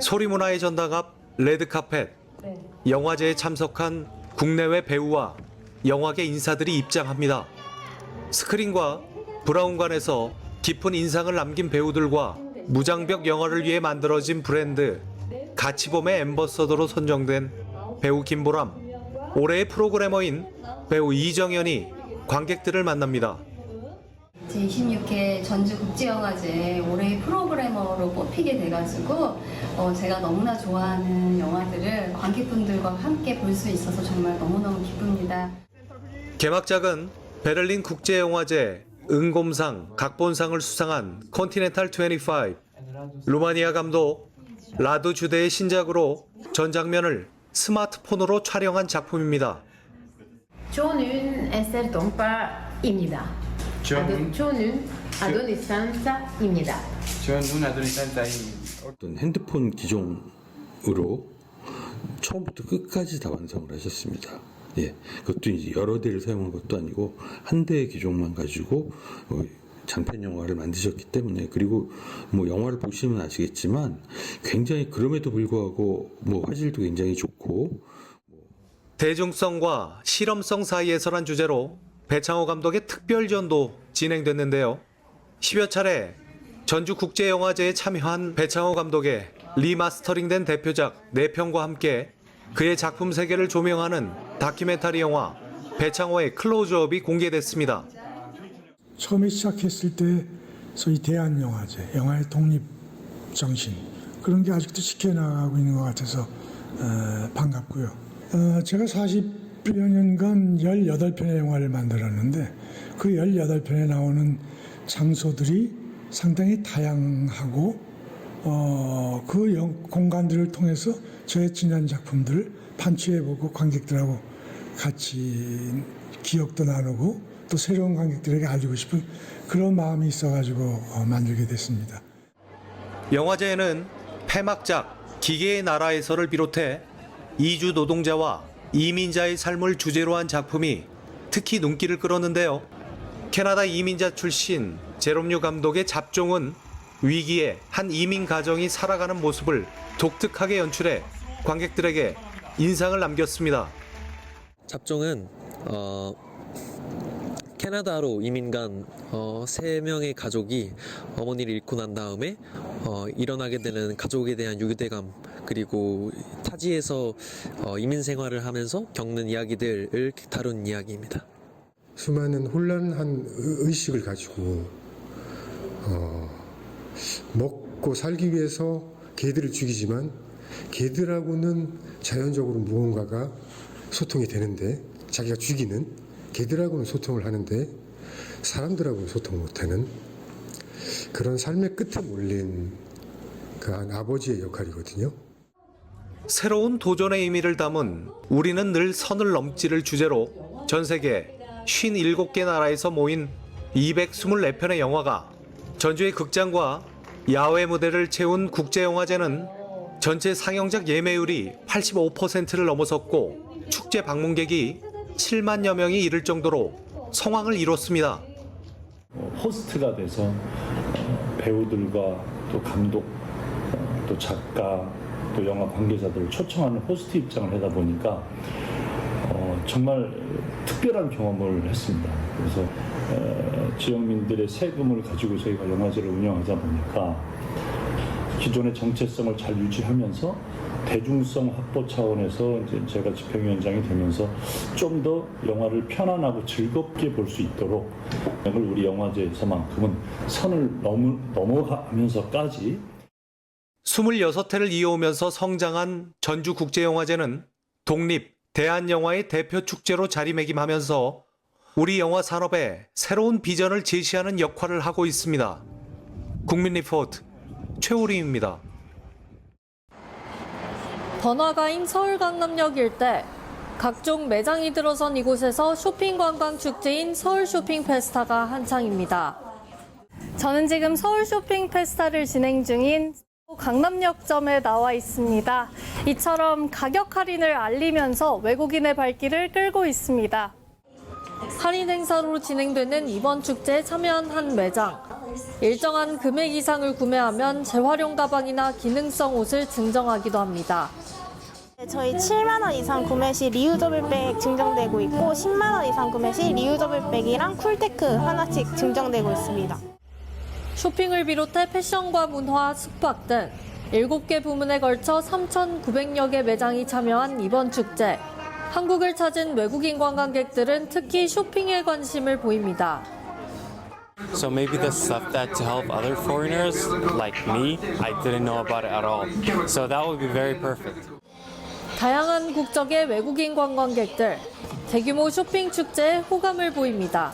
소리 문화의 전당 앞 레드카펫, 영화제에 참석한 국내외 배우와 영화계 인사들이 입장합니다. 스크린과 브라운관에서 깊은 인상을 남긴 배우들과 무장벽 영화를 위해 만들어진 브랜드 가치범의 엠버서더로 선정된 배우 김보람, 올해의 프로그래머인 배우 이정현이 관객들을 만납니다. 제26회 전주국제영화제 올해의 프로그래머로 뽑히게 돼가지고 어, 제가 너무나 좋아하는 영화들을 관객분들과 함께 볼 수 있어서 정말 너무너무 기쁩니다. 개막작은 베를린 국제영화제 은곰상, 각본상을 수상한 컨티넨탈 25, 루마니아 감독 라두 주대의 신작으로 전 장면을 스마트폰으로 촬영한 작품입니다. 초는 에셀 동파입니다. 저는 초는 아도니산사입니다. 저는 아드리산타임 어떤 핸드폰 기종으로 처음부터 끝까지 다 완성을 하셨습니다. 예, 그것도 이제 여러 대를 사용한 것도 아니고 한 대의 기종만 가지고 어, 장편 영화를 만드셨기 때문에 그리고 뭐 영화를 보시면 아시겠지만 굉장히 그럼에도 불구하고 뭐 화질도 굉장히 좋고 대중성과 실험성 사이에서란 주제로 배창호 감독의 특별전도 진행됐는데요. 10여 차례 전주국제영화제에 참여한 배창호 감독의 리마스터링된 대표작 4편과 함께 그의 작품 세계를 조명하는 다큐멘터리 영화 배창호의 클로즈업이 공개됐습니다. 처음에 시작했을 때 소위 대한영화제, 영화의 독립 정신 그런 게 아직도 지켜나가고 있는 것 같아서 어, 반갑고요. 어, 제가 40 여 년간 18편의 영화를 만들었는데 그 18편에 나오는 장소들이 상당히 다양하고 어, 그 영- 공간들을 통해서 저의 지난 작품들을 판취해보고 관객들하고 같이 기억도 나누고 또 새로운 관객들에게 알리고 싶은 그런 마음이 있어가지고 어, 만들게 됐습니다. 영화제에는 폐막작 기계의 나라에서를 비롯해 이주 노동자와 이민자의 삶을 주제로 한 작품이 특히 눈길을 끌었는데요. 캐나다 이민자 출신 제롬류 감독의 잡종은 위기에 한 이민 가정이 살아가는 모습을 독특하게 연출해 관객들에게 인상을 남겼습니다. 잡종은 어, 캐나다로 이민 간 어, 세 명의 가족이 어머니를 잃고 난 다음에 어, 일어나게 되는 가족에 대한 유대감 그리고 타지에서 어, 이민 생활을 하면서 겪는 이야기들을 다룬 이야기입니다. 수많은 혼란한 의- 의식을 가지고 어, 먹고 살기 위해서 개들을 죽이지만 개들하고는 자연적으로 무언가가 소통이 되는데 자기가 죽이는 개들하고는 소통을 하는데 사람들하고는 소통을 못하는 그런 삶의 끝에 몰린 그한 아버지의 역할이거든요. 새로운 도전의 의미를 담은 우리는 늘 선을 넘지를 주제로 전 세계 57개 나라에서 모인 224편의 영화가 전주의 극장과 야외 무대를 채운 국제영화제는 전체 상영작 예매율이 85%를 넘어섰고 축제 방문객이 7만여 명이 이를 정도로 성황을 이뤘습니다. 호스트가 돼서 어, 배우들과 또 감독, 어, 또 작가, 또 영화 관계자들을 초청하는 호스트 입장을 하다 보니까 어, 정말 특별한 경험을 했습니다. 그래서 어, 지역민들의 세금을 가지고 저희가 영화제를 운영하다 보니까 기존의 정체성을 잘 유지하면서 대중성 확보 차원에서 이제 제가 집행위원장이 되면서 좀 더 영화를 편안하고 즐겁게 볼 수 있도록 우리 영화제에서만큼은 선을 넘어, 넘어가면서까지 26회를 이어오면서 성장한 전주국제영화제는 독립, 대한영화의 대표 축제로 자리매김하면서 우리 영화 산업에 새로운 비전을 제시하는 역할을 하고 있습니다. 국민 리포트 최우림입니다. 번화가인 서울 강남역 일대 각종 매장이 들어선 이곳에서 쇼핑 관광 축제인 서울 쇼핑 페스타가 한창입니다. 저는 지금 서울 쇼핑 페스타를 진행 중인 강남역점에 나와 있습니다. 이처럼 가격 할인을 알리면서 외국인의 발길을 끌고 있습니다. 할인 행사로 진행되는 이번 축제에 참여한 한 매장. 일정한 금액 이상을 구매하면 재활용 가방이나 기능성 옷을 증정하기도 합니다. 네, 저희 7만 원 이상 구매 시 리유저블 백 증정되고 있고 10만 원 이상 구매 시 리유저블 백이랑 쿨테크 하나씩 증정되고 있습니다. 쇼핑을 비롯해 패션과 문화, 숙박 등 7개 부문에 걸쳐 3,900여 개 매장이 참여한 이번 축제. 한국을 찾은 외국인 관광객들은 특히 쇼핑에 관심을 보입니다. So maybe the stuff that to help other foreigners like me, I didn't know about it at all. So that would be very perfect. 다양한 국적의 외국인 관광객들, 대규모 쇼핑 축제에 호감을 보입니다.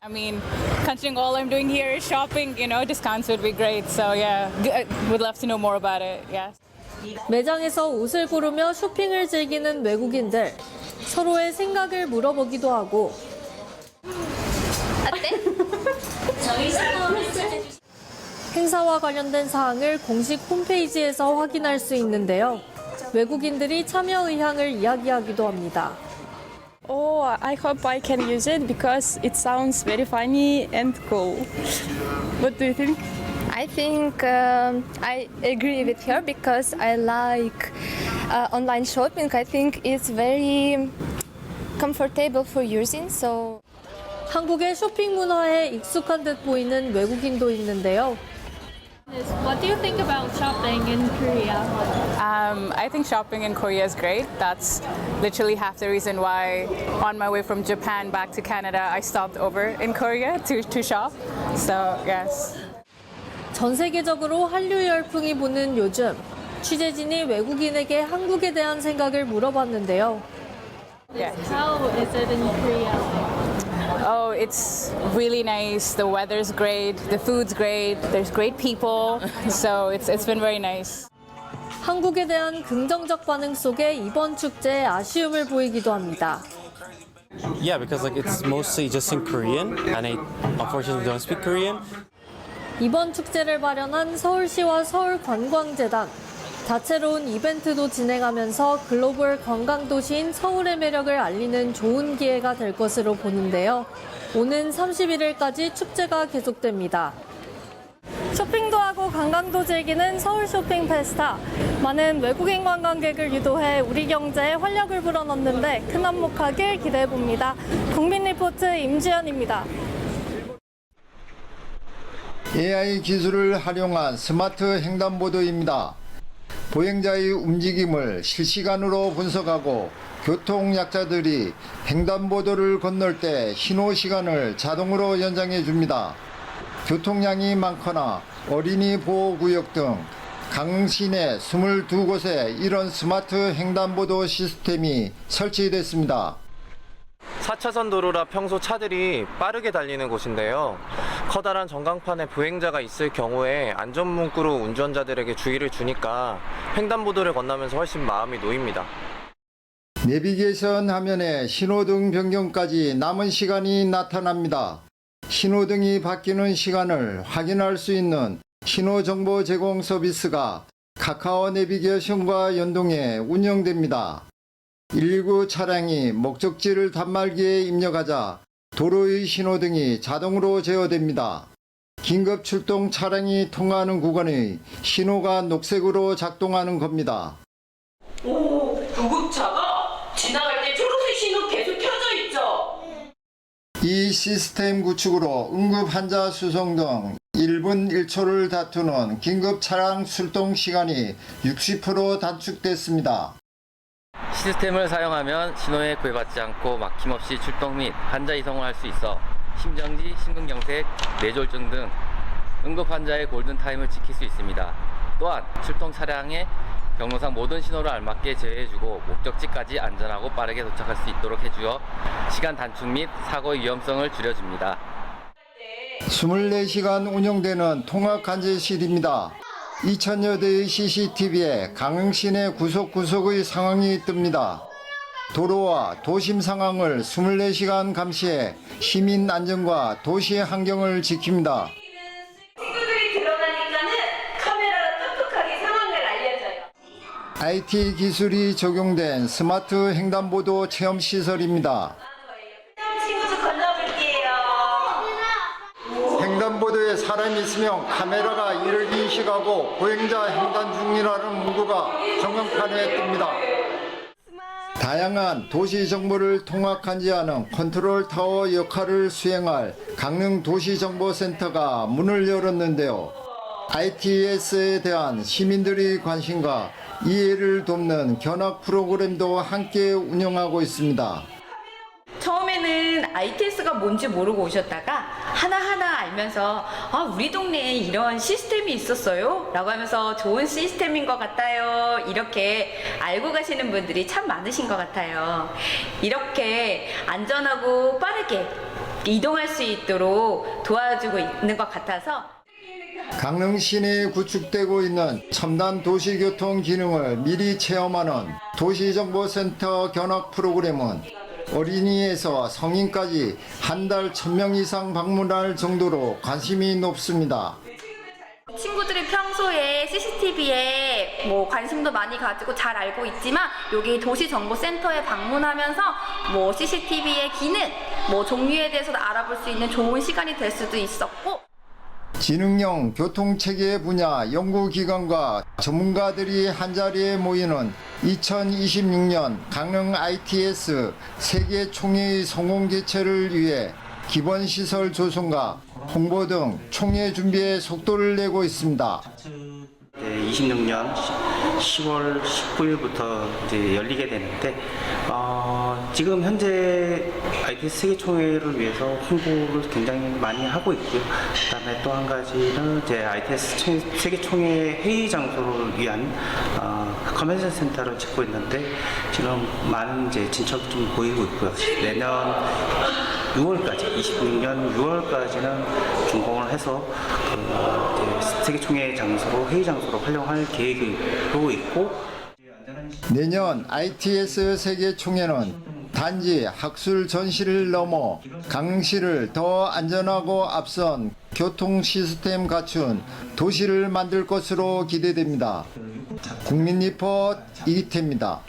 I mean, considering all I'm doing here is shopping, you know, discounts would be great. So yeah, uh, would love to know more about it. Yeah. 매장에서 옷을 고르며 쇼핑을 즐기는 외국인들, 서로의 생각을 물어보기도 하고 행사와 관련된 사항을 공식 홈페이지에서 확인할 수 있는데요. 외국인들이 참여 의향을 이야기하기도 합니다. Oh, I hope I can use it because it sounds very funny and cool. What do you think? I think um, I agree with her because I like uh, online shopping. I think it's very comfortable for using. So 한국의 쇼핑 문화에 익숙한 듯 보이는 외국인도 있는데요. What do you think about shopping in Korea? Um, I think shopping in Korea is great. That's literally half the reason why, on my way from Japan back to Canada, I stopped over in Korea to, to shop. So, yes. 전 세계적으로 한류 열풍이 부는 요즘 취재진이 외국인에게 한국에 대한 생각을 물어봤는데요. Yeah. How is it in Korea? Oh, it's really nice. The weather's great. The food's great. There's great people. So, it's, it's been very nice. 한국에 대한 긍정적 반응 속에 이번 축제에 아쉬움을 보이기도 합니다. Yeah, because like it's mostly just in Korean, and I unfortunately don't speak Korean. 이번 축제를 발현한 서울시와 서울관광재단 다채로운 이벤트도 진행하면서 글로벌 관광도시인 서울의 매력을 알리는 좋은 기회가 될 것으로 보는데요. 오는 31일까지 축제가 계속됩니다. 쇼핑도 하고 관광도 즐기는 서울 쇼핑 페스타. 많은 외국인 관광객을 유도해 우리 경제에 활력을 불어넣는데 큰 한몫하길 기대해 봅니다. 국민 리포트 임지연입니다. AI 기술을 활용한 스마트 횡단보도입니다. 보행자의 움직임을 실시간으로 분석하고 교통약자들이 횡단보도를 건널 때 신호 시간을 자동으로 연장해 줍니다. 교통량이 많거나 어린이 보호구역 등 강시내 22곳에 이런 스마트 횡단보도 시스템이 설치됐습니다. 4차선 도로라 평소 차들이 빠르게 달리는 곳인데요. 커다란 전광판에 보행자가 있을 경우에 안전문구로 운전자들에게 주의를 주니까 횡단보도를 건너면서 훨씬 마음이 놓입니다. 내비게이션 화면에 신호등 변경까지 남은 시간이 나타납니다. 신호등이 바뀌는 시간을 확인할 수 있는 신호정보 제공 서비스가 카카오 내비게이션과 연동해 운영됩니다. 119 차량이 목적지를 단말기에 입력하자 도로의 신호등이 자동으로 제어됩니다. 긴급 출동 차량이 통과하는 구간의 신호가 녹색으로 작동하는 겁니다. 오, 구급차가 지나갈 때 초록색 신호 계속 켜져 있죠? 이 시스템 구축으로 응급 환자 수송 등 1분 1초를 다투는 긴급 차량 출동 시간이 60% 단축됐습니다. 시스템을 사용하면 신호에 구애받지 않고 막힘없이 출동 및 환자 이송을 할 수 있어 심정지, 심근경색, 뇌졸중 등 응급 환자의 골든타임을 지킬 수 있습니다. 또한 출동 차량의 경로상 모든 신호를 알맞게 제어해주고 목적지까지 안전하고 빠르게 도착할 수 있도록 해주어 시간 단축 및 사고 위험성을 줄여줍니다. 24시간 운영되는 통합 간제실입니다. 2000여 대의 CCTV에 강릉시내 구석구석의 상황이 뜹니다. 도로와 도심 상황을 24시간 감시해 시민 안전과 도시 환경을 지킵니다. 친구들이 들어가니까는 카메라로 똑똑하게 상황을 알려줘요. IT 기술이 적용된 스마트 횡단보도 체험 시설입니다. 친구도 건너볼게요. 횡단보도의 사 있으면 카메라가 이를 인식하고 보행자 횡단 중이라는 문구가 전광판에 뜹니다. 다양한 도시 정보를 통합하지 않은 컨트롤 타워 역할을 수행할 강릉 도시정보센터가 문을 열었는데요. ITS에 대한 시민들의 관심과 이해를 돕는 견학 프로그램도 함께 운영하고 있습니다. 처음에는 ITS가 뭔지 모르고 오셨다가 하나하나 알면서 아, 우리 동네에 이런 시스템이 있었어요? 라고 하면서 좋은 시스템인 것 같아요. 이렇게 알고 가시는 분들이 참 많으신 것 같아요. 이렇게 안전하고 빠르게 이동할 수 있도록 도와주고 있는 것 같아서 강릉 시내에 구축되고 있는 첨단 도시교통 기능을 미리 체험하는 도시정보센터 견학 프로그램은 어린이에서 성인까지 한 달 천 명 이상 방문할 정도로 관심이 높습니다. 친구들이 평소에 CCTV에 뭐 관심도 많이 가지고 잘 알고 있지만 여기 도시정보센터에 방문하면서 뭐 CCTV의 기능, 뭐 종류에 대해서도 알아볼 수 있는 좋은 시간이 될 수도 있었고 지능형 교통체계 분야 연구기관과 전문가들이 한자리에 모이는 2026년 강릉 ITS 세계 총회의 성공 개최를 위해 기본 시설 조성과 홍보 등 총회 준비에 속도를 내고 있습니다. 26년 10월 19일부터 이제 열리게 되는데 어, 지금 현재 ITS 세계 총회를 위해서 홍보를 굉장히 많이 하고 있고요. 그다음에 또 한 가지는 이제 ITS 총- 세계 총회 회의 장소를 위한 어, 컨벤션 센터를 짓고 있는데 지금 많은 이제 진척이 좀 보이고 있고요. 내년 6월까지 26년 6월까지는 준공을 해서 그 이제 세계 총회 장소로 회의 장소로 활용할 계획으로 있고 내년 ITS 세계 총회는 단지 학술 전시를 넘어 강릉시를 더 안전하고 앞선 교통 시스템 갖춘 도시를 만들 것으로 기대됩니다. 국민 리포트 이기태입니다.